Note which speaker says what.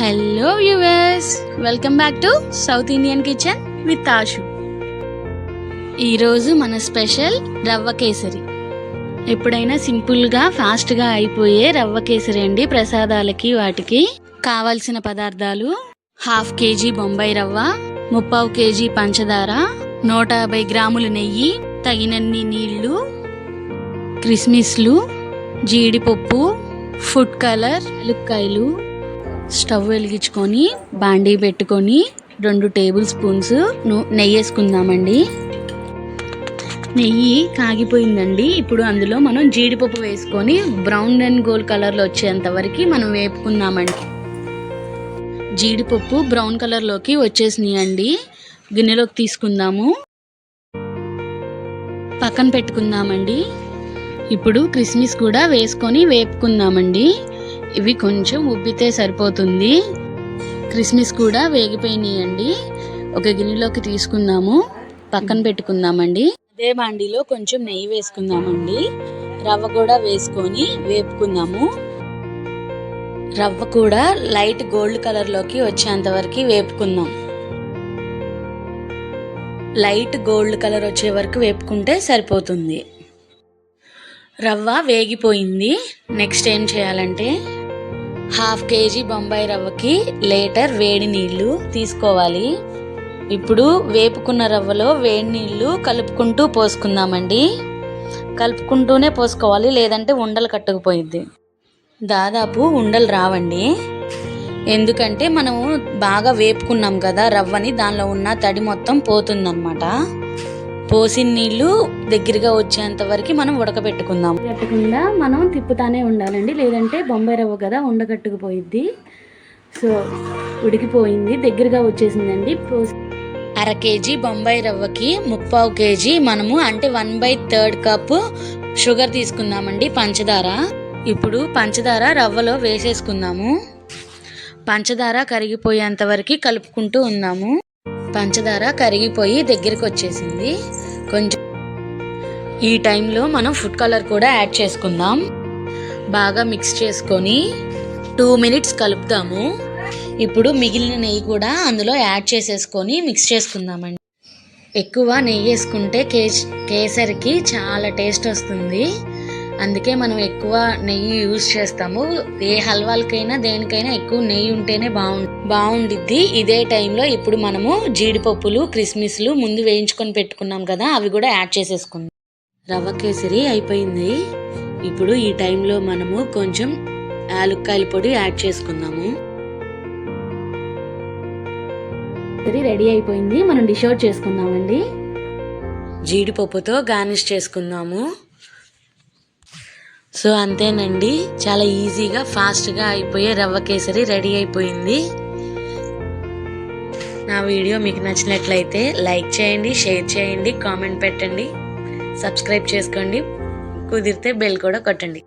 Speaker 1: Hello viewers welcome back to South Indian kitchen with Ashu ఈరోజు మన special రవ్వ కేసరి. ఎప్పుడైనా సింపుల్గా ఫాస్ట్గా అయిపోయే రవ్వ కేసరి అండి ప్రసాదాలకి వాటికి. కావలసిన పదార్థాలు హాఫ్ కేజీ బొంబాయి రవ్వ ముప్పావు కేజీ పంచదార నూట యాభై గ్రాముల నెయ్యి తగినన్ని నీళ్ళు క్రిస్మిస్లు జీడిపప్పు ఫుడ్ కలర్ లుక్కాయలు స్టవ్ వెలిగించుకొని బాండీ పెట్టుకొని రెండు టేబుల్ స్పూన్స్ నెయ్యి వేసుకుందామండి. నెయ్యి కాగిపోయిందండి. ఇప్పుడు అందులో మనం జీడిపప్పు వేసుకొని బ్రౌన్ అండ్ గోల్డ్ కలర్లో వచ్చేంత వరకు మనం వేపుకుందామండి. జీడిపప్పు బ్రౌన్ కలర్లోకి వచ్చేసినాయండి. గిన్నెలోకి తీసుకుందాము. పక్కన పెట్టుకుందామండి. ఇప్పుడు కిస్మిస్ కూడా వేసుకొని వేపుకుందామండి. ఇవి కొంచెం ఉబ్బితే సరిపోతుంది. క్రిస్మస్ కూడా వేగిపోయినాయండి. ఒక గిన్నెలోకి తీసుకుందాము పక్కన పెట్టుకుందామండి. అదే బాండీలో కొంచెం నెయ్యి వేసుకుందామండి. రవ్వ కూడా వేసుకొని వేపుకుందాము. రవ్వ కూడా లైట్ గోల్డ్ కలర్లోకి వచ్చేంత వరకు వేపుకుందాం. లైట్ గోల్డ్ కలర్ వచ్చే వరకు వేపుకుంటే సరిపోతుంది. రవ్వ వేగిపోయింది. నెక్స్ట్ ఏం చేయాలంటే హాఫ్ కేజీ బొంబాయి రవ్వకి లీటర్ వేడి నీళ్ళు తీసుకోవాలి. ఇప్పుడు వేపుకున్న రవ్వలో వేడి నీళ్ళు కలుపుకుంటూ పోసుకుందామండి. కలుపుకుంటూనే పోసుకోవాలి లేదంటే ఉండలు కట్టుకుపోయిద్ది. దాదాపు ఉండలు రావండి. ఎందుకంటే మనము బాగా వేపుకున్నాం కదా రవ్వని దానిలో ఉన్న తడి మొత్తం పోతుందన్నమాట. పోసిన నీళ్ళు దగ్గరగా వచ్చేంత వరకు మనం ఉడకబెట్టుకుందాం. కట్టకుండా మనం తిప్పుతానే ఉండాలండి. లేదంటే బొంబాయి రవ్వ కదా ఉండగట్టుకుపోయిద్ది. సో ఉడికిపోయింది. దగ్గరగా వచ్చేసిందండి. పోసి అర కేజీ బొంబాయి రవ్వకి ముప్పావు కేజీ మనము అంటే one by third cup sugar తీసుకుందామండి పంచదార. ఇప్పుడు పంచదార రవ్వలో వేసేసుకుందాము. పంచదార కరిగిపోయేంత వరకు కలుపుకుంటూ ఉందాము పంచదార కరిగిపోయి దగ్గరికి వచ్చేసింది కొంచెం ఈ టైంలో మనం ఫుడ్ కలర్ కూడా యాడ్ చేసుకుందాం. బాగా మిక్స్ చేసుకొని టూ మినిట్స్ కలుపుతాము. ఇప్పుడు మిగిలిన నెయ్యి కూడా అందులో యాడ్ చేసేసుకొని మిక్స్ చేసుకుందామండి. ఎక్కువ నెయ్యి వేసుకుంటే కేస్ కేసరికి చాలా టేస్ట్ వస్తుంది. అందుకే మనం ఎక్కువ నెయ్యి యూజ్ చేస్తాము. ఏ హల్వాలకైనా దేనికైనా ఎక్కువ నెయ్యి ఉంటేనే బాగుం బాగుండిద్ది ఇదే టైంలో ఇప్పుడు మనము జీడిపప్పులు క్రిస్మిస్లు ముందు వేయించుకొని పెట్టుకున్నాం కదా అవి కూడా యాడ్ చేసేసుకుందాం. రవ్వ కేసరి అయిపోయింది. ఇప్పుడు ఈ టైంలో మనము కొంచెం యాలుక్కాయల పొడి యాడ్ చేసుకుందాము. రెడీ అయిపోయింది. మనం డిష్ అవుట్ చేసుకుందామండి. జీడిపప్పుతో గార్నిష్ చేసుకుందాము. సో అంతేనండి. చాలా ఈజీగా ఫాస్ట్గా అయిపోయే రవ్వ కేసరి రెడీ అయిపోయింది. నా వీడియో మీకు నచ్చినట్లయితే లైక్ చేయండి షేర్ చేయండి కామెంట్ పెట్టండి సబ్స్క్రైబ్ చేసుకోండి. కుదిరితే బెల్ కూడా కొట్టండి.